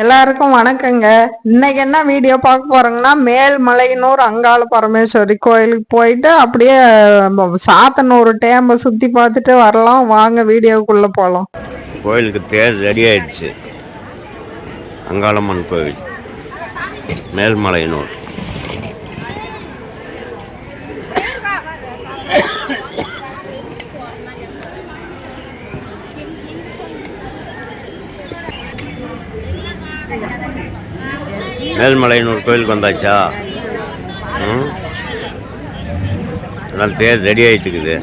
எல்லாருக்கும் வணக்கங்க. இன்னைக்கு என்ன வீடியோ பார்க்க போறோங்கன்னா மேல்மலையனூர் அங்காள பரமேஸ்வரி கோயிலுக்கு போயிட்டு அப்படியே சாத்தனூர் டேம்பை சுத்தி பார்த்துட்டு வரலாம். வாங்க வீடியோக்குள்ள போகலாம் கோயிலுக்கு தேர் ரெடி ஆயிடுச்சு. அங்காளம்மன் கோவில். மேல்மலையனூர் மேல்மலையனூர் கோயிலுக்கு வந்தாச்சா? ம்? எல்லாம் தேர் ரெடி ஆயிட்டு இருக்குது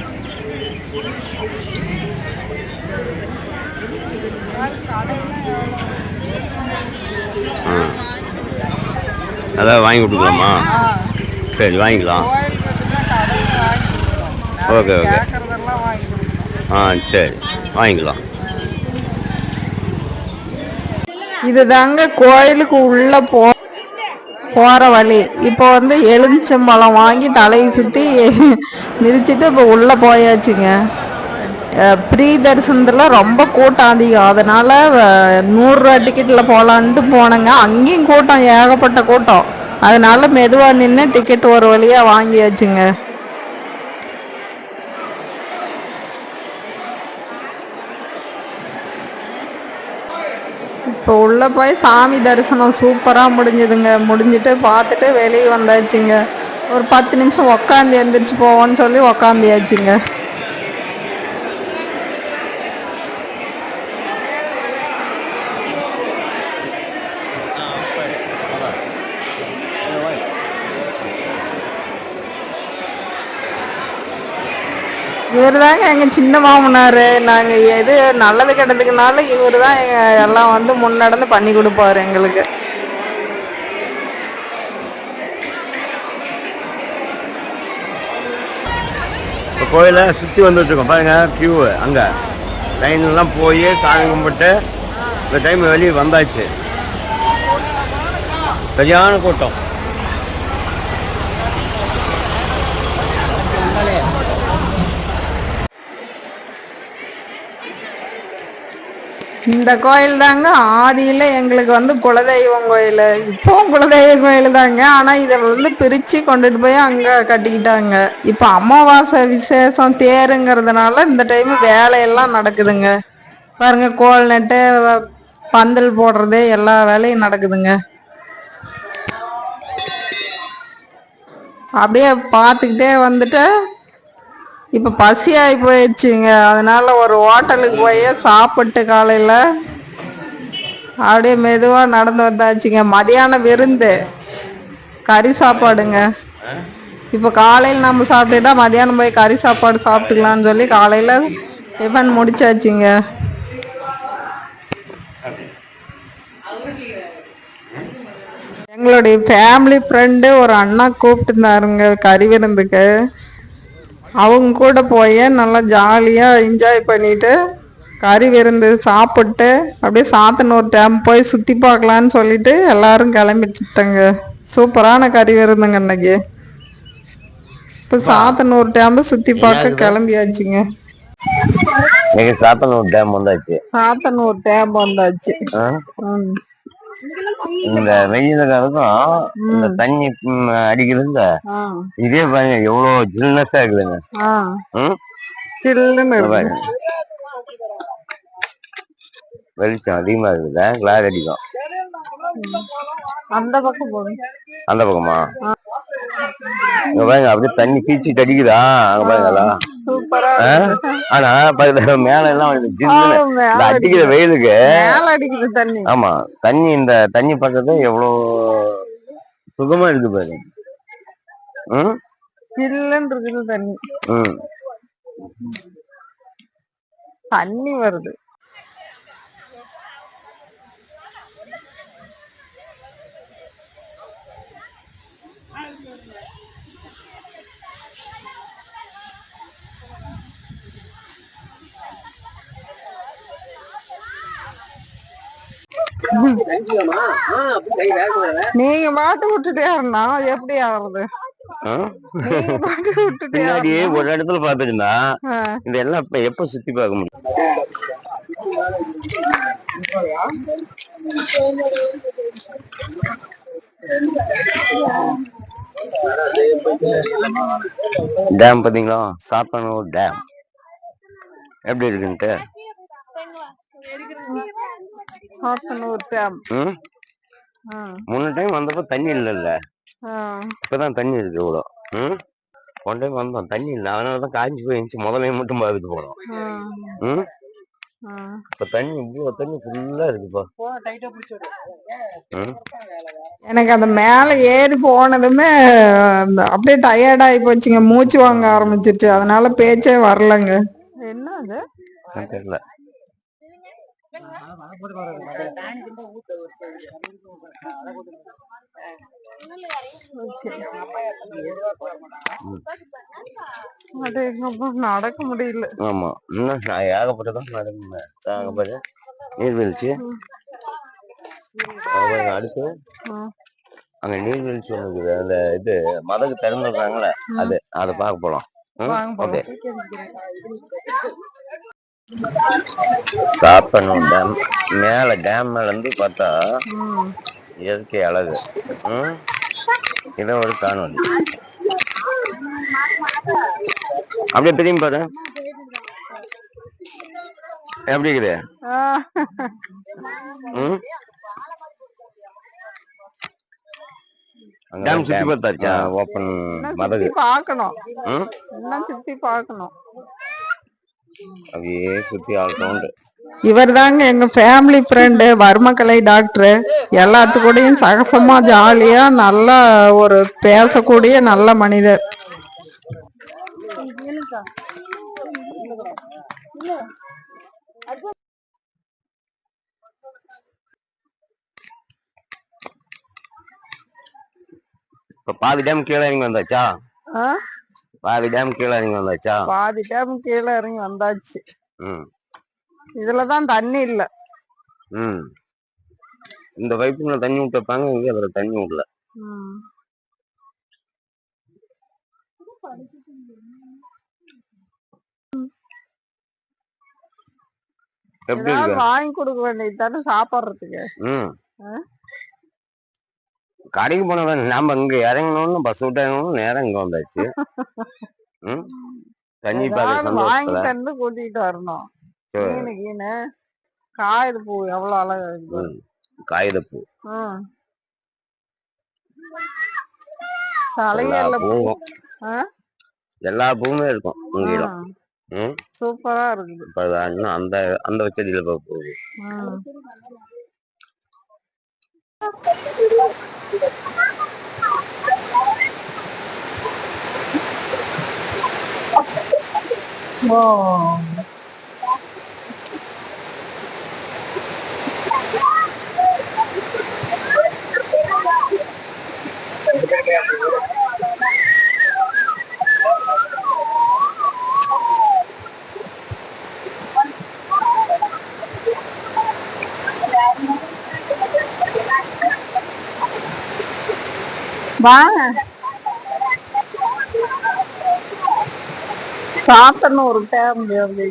அதான் வாங்கி கொடுக்கலாமா? சரி வாங்கிக்கலாம். Okay okay. ஆ சரி. வாங்கிக்கலாம். இதுதாங்க கோயிலுக்கு உள்ள போ போற வழி. இப்போ வந்து எலுமிச்சம்பழம் வாங்கி தலையை சுத்தி மிதிச்சிட்டு இப்போ உள்ள போயாச்சுங்க. ப்ரீ தரிசனத்தில் ரொம்ப கூட்டம் அதிகம். அதனால நூறுரூவா டிக்கெட்டில் போகலான்ட்டு போனேங்க. அங்கேயும் கூட்டம் ஏகப்பட்ட கூட்டம். அதனால மெதுவாக நின்று டிக்கெட் ஒரு வழியாக வாங்கியாச்சுங்க. இப்போ உள்ளே போய் சாமி தரிசனம் சூப்பராக முடிஞ்சுதுங்க. முடிஞ்சிட்டு பார்த்துட்டு வெளியே வந்தாச்சுங்க. ஒரு பத்து நிமிஷம் உக்காந்து எந்திரிச்சு போவோன்னு சொல்லி உக்காந்தியாச்சுங்க. இவர் தாங்க எங்கள் சின்ன மாமனார். நாங்கள் எது நல்லது கெட்டதுக்குனாலும் இவர் தான் எல்லாம் வந்து முன்னடந்து பண்ணி கொடுப்பாரு எங்களுக்கு. இப்போ கோயிலை சுற்றி வந்துட்டுருக்கோம் பாருங்க கியூ அங்கே. லைன்லாம் போய் சாமி கும்பிட்டு இந்த டைம் வெளியே வந்தாச்சு. சரியான கூட்டம். இந்த கோயில் தாங்க ஆதியில் எங்களுக்கு வந்து குலதெய்வம் கோயில். இப்போவும் குலதெய்வம் கோயில் தாங்க. ஆனால் இதை வந்து பிரித்து கொண்டுட்டு போய் அங்கே கட்டிக்கிட்டாங்க. இப்போ அமாவாசை விசேஷம் தேருங்கிறதுனால இந்த டைம் வேலையெல்லாம் நடக்குதுங்க. பாருங்க கோல் நட்டு பந்தல் போடுறது எல்லா வேலையும் நடக்குதுங்க. அப்படியே பார்த்துக்கிட்டே வந்துட்டு இப்போ பசி ஆகி போயிடுச்சுங்க. அதனால ஒரு ஹோட்டலுக்கு போய் சாப்பிட்டு காலையில் அப்படியே மெதுவாக நடந்து வந்தாச்சுங்க. மதியான விருந்து. கறி சாப்பாடுங்க. இப்போ காலையில் நம்ம சாப்பிட்டுட்டா மதியானம் போய் கறி சாப்பாடு சாப்பிட்டுக்கலாம்னு சொல்லி காலையில் டிஃபன் முடிச்சாச்சுங்க. எங்களுடைய ஃபேமிலி ஃப்ரெண்டு ஒரு அண்ணா கூப்பிட்டுருந்தாருங்க கறி விருந்துக்கு. அவங்க கூட போய் நல்லா ஜாலியாக என்ஜாய் பண்ணிட்டு கறி விருந்து சாப்பிட்டு அப்படியே சாத்தனூர் டேம் போய் சுற்றி பார்க்கலான்னு சொல்லிட்டு எல்லாரும் கிளம்பிட்டுட்டேங்க. சூப்பரான கறி விருந்துங்க இன்னைக்கு. இப்போ சாத்தனூர் டேம்பை சுற்றி பார்க்க கிளம்பியாச்சுங்க. சாத்தனூர் டேம் வந்தாச்சு. சாத்தனூர் டேம் வந்தாச்சு. இந்த வெயில் காலத்துக்கும் இந்த தண்ணி ம், அடிக்கிறது இந்த ஆ. இதே பாருங்க எவ்வளோ ஜில்னஸாக இருக்குதுங்க. வெளிச்சம் அதிகமாக இருக்குதா கிளார் அடிக்கும். அந்த பக்கம் அந்த பக்கமா? இங்க பாருங்க அப்படியே தண்ணி பீச்சிட்டு அடிக்குதா? அங்க பாருங்க ஆனா மேல எல்லாம் அடிக்கிற வெயிலுக்கு மேல அடிக்குது தண்ணி. ஆமா தண்ணி இந்த தண்ணி பக்கத்துல எவ்வளோ சுகமா இருக்கு பாரு. ம்? சில்லுன்னு இருக்குது தண்ணி. ம். தண்ணி வருது. நீங்க மாட்டு விட்டுட்டே இருந்தா எப்படி ஆகுறது? பின்னாடி ஒரு இடத்துல ஆ. இந்த எல்லாம் இப்ப எப்ப சுத்தி பார்க்க முடியும்? டேம் பார்த்தீங்களா சாத்தனூர் டேம் எப்படி இருக்குன்ட்டு சாத்தனூர் டேம் ம் ஆ முன்ன டைம் வந்தப்போ தண்ணி இல்லைல்ல. ஆ. இப்பதான் தண்ணி இருக்கு இவ்வளோ ம் ஒன் டைம் வந்தோம். தண்ணி இல்லை. அதனால தான் காஞ்சி போயிருந்துச்சு முதலையும் மட்டும் பார்த்துட்டு போனோம். ம் ஆ? இப்போ தண்ணி இவ்வளோ தண்ணி ஃபுல்லாக இருக்குப்பா. எனக்கு அந்த மேலே ஏறி போனதுமே அப்படியே டயர்ட் ஆகி போச்சுங்க. மூச்சு வாங்க ஆரம்பிச்சிருச்சு. அதனால பேச்சே வரலங்க. என்ன அது? தெரியல. நடக்க முடியல. ஆமா. இன்னும் நான் ஏகப்பட்டதான் நடக்குங்க ஏகப்பட்ட நீர்வீழ்ச்சி அடுத்து. அங்க நீர்வீழ்ச்சி ஒண்ணு இருக்குது. அந்த இது மதகு திறந்துருக்காங்களே அது. அதை பார்க்க போலாம். ஓகே. சாத்தனூர் டேம் மேல டேம் மேல இருந்து பார்த்தா. இயற்கை அழகு. இதை ஒரு காணொலி அப்படியே திரும்பி பாரு. எப்படி இருக்குது? டேம் சுத்தி பார்த்தாச்சா? ஓப்பன் மதகு. பார்க்கணும். இன்னும் சுத்தி பார்க்கணும். அப்படியே சுத்தி ஆல் ரவுண்டு இவர் தாங்க எங்க ஃபேமிலி ஃப்ரெண்டு வர்மக்கலை டாக்டர் எல்லாத்து கூடயும் சகசமா ஜாலியா நல்லா ஒரு பேசக்கூடிய நல்ல மனிதர். இப்ப பாதி டேம் கீழே இறங்கி வந்தாச்சா? பாதி டேம் கீழே இறங்கி வந்தாச்சா? பாதி டைம் கீழே இறங்கி வந்தாச்சு. ம். இதுலதான் தண்ணி இல்ல. ம். இந்த பைப்புல தண்ணி விட்டு வைப்பாங்க இங்க அதுல தண்ணி விடல. வாங்கி கொடுக்க வேண்டியது தானே சாப்பிடுறதுக்கு. ம்? கடைக்கு போனவன் நாம இங்க இறங்கணும்னு பஸ் விட்டு இறங்கணும் நேரம் இங்க வந்தாச்சு. தண்ணி வாங்கி தந்து கூட்டிட்டு வரணும். சரி. மீனு கீனு காயுது பூ எவ்வளவு அழகா இருக்கு. ம். எல்லா தலையல்ல பூ? எல்லா பூவுமே இருக்கும். ம்? சூப்பரா இன்னும் அந்த அந்த செடியில போக போகுது ம். ஓ வாங்க சாத்தனூர் டேம் அப்படி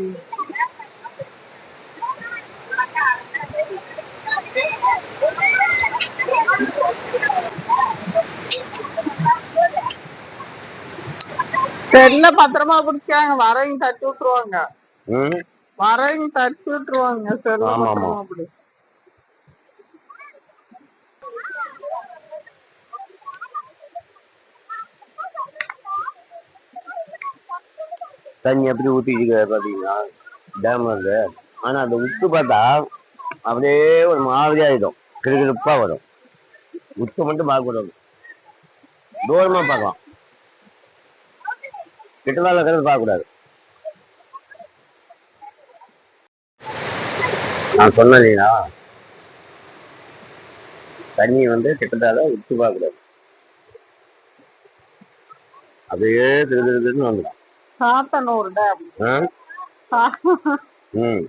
செல்ல பத்திரமா பிடிச்சாங்க வரவங்க தட்டி விட்டுருவாங்க. வரவங்க தட்டி விட்டுருவாங்க. ஆமா. பத்திரமா தண்ணி எப்படி ஊத்திக்கிட்டு பாத்தீங்கன்னா டேம் இருந்து. ஆனா அந்த உப்பு பார்த்தா அப்படியே ஒரு மாதிரி ஆயிடும். கிடுகிடுப்பா வரும். உப்பு மட்டும் பார்க்கக்கூடாது. தூரமாக தூரமா பார்க்கலாம். கிட்டதால இருக்கிறது பார்க்க கூடாது நான் சொன்னேன் தண்ணி வந்து கிட்டத்தால உத்து பார்க்க கூடாது அப்படியே திரு திருன்னு வந்துடும். ம்.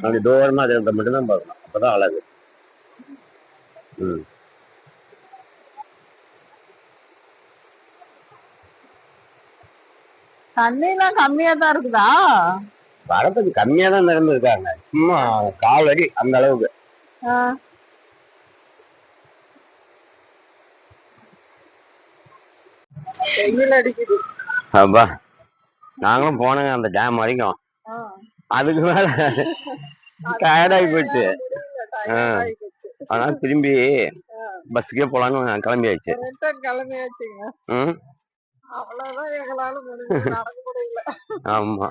அப்படி தூரமா இருக்கிறத மட்டும் தான் பார்க்கணும். அப்பதான் அழகு. ம். தண்ணிலாம் கம்மியா தான் இருக்குதா? வரத்துக்கு கம்மியா தான் நடந்து இருக்காங்க சும்மா கால் அடி அந்த அளவுக்கு. வெயில் அடிக்குது. அப்பா நாங்களும் போனோங்க அந்த டேம் வரைக்கும். அதுக்கு மேல டயர்டாகி போச்சு ஆனா திரும்பி பஸ்ஸுக்கே போலான்னு கிளம்பியாச்சு. கிளம்பியாச்சுங்க. ம்? அவ்வளவுதான் எங்களால ஆமா.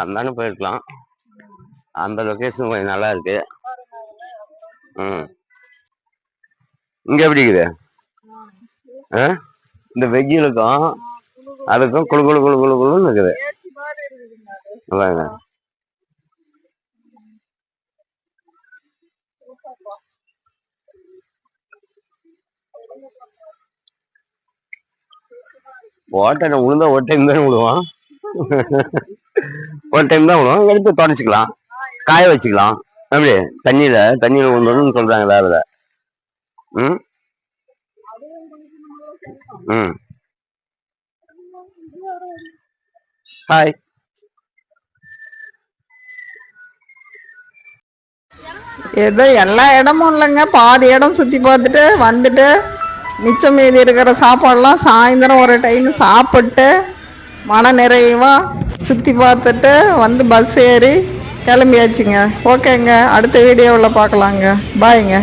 அந்தானே போயிருக்கலாம். அந்த லொகேஷன் கொஞ்சம் நல்லா இருக்கு. ம். இங்க எப்படி இருக்குது? இந்த வெயிலுக்கும் அதுக்கும் குளு குளு குளு குளு குளுன்னு இருக்குது. அதாங்க. ஓட்டை உளுந்தா ஒரு டைம் தானே விடுவான் ஒரு டைம் தான் விடுவோம் எடுத்து தொடச்சிக்கலாம். காய வச்சுக்கலாம். அப்படி தண்ணியில தண்ணியில விழுந்தோன்னு சொல்றாங்க வேற ம்? ம். ஹாய் ஏதோ எல்லா இடமும் இல்லைங்க. பாதி இடம் சுற்றி பார்த்துட்டு வந்துட்டு மிச்சம் மீதி இருக்கிற சாப்பாடெல்லாம் சாயந்தரம் ஒரு டைம் சாப்பிட்டு மன நிறைவாக சுற்றி பார்த்துட்டு வந்து பஸ் ஏறி கிளம்பியாச்சுங்க. ஓகேங்க அடுத்த வீடியோவில் பார்க்கலாங்க. பாய்ங்க